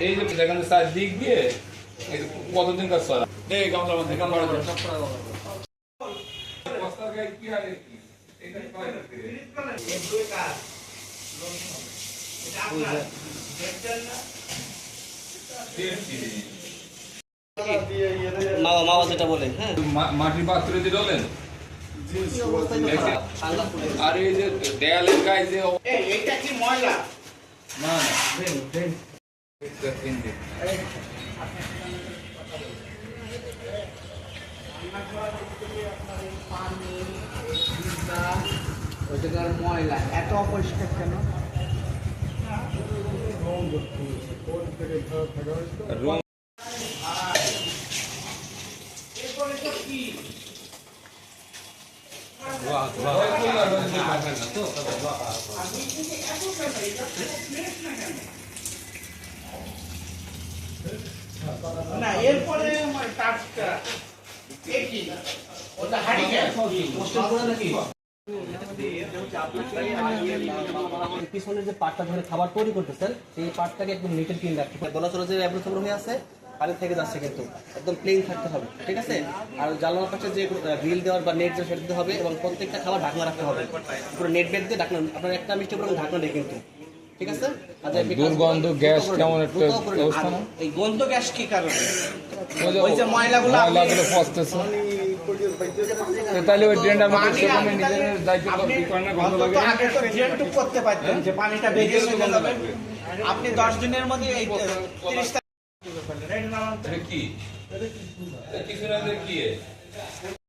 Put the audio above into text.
এই যে দেখেন চারদিক দিয়ে এই যে কতদিন কাজ করা এই গামলা মধ্যে গামলা মধ্যে বস্তার গায়ে কি আর কি? এটা আপনার। কয় রাখতে মামা মামা যেটা বলে হ্যাঁ মাটির পাত্রে দিয়ে ডলেন। আর এই যে দেয়ালের গায়ে যে এটা কি ময়লা না না এটা তিন দিন। ওইটাকার ময়লা এত অপরিষ্কার কেন রুম না এরপরে টাটকা এ ওটা হাড়ি গ্যাস পিছনে যে পাটটা ধরে খাবার তৈরি করতেছেন সেই পাটটাকে একদম নিটের ক্লিন রাখতে গলা চলে যে হয়ে আছে। পানি থেকে যাচ্ছে কিন্তু। একদম প্লেন থাকতে হবে ঠিক আছে? আর জানলার পাশে যে গ্রিল দেওয়ার বা নেট সেটা দিতে হবে এবং প্রত্যেকটা খাবার ঢাকনা রাখতে হবে। পুরো নেট বেঁধ দিয়ে ঢাকনা আপনার একটা মিষ্টি পুরো ঢাকনা নেই কিন্তু ওই যে ময়লাগুলো তাহলে ওই দায়িত্ব করতে পারতেন যে পানিটা আপনি 10 দিনের মধ্যে Ricky. Ricky. Ricky Fernando aqui.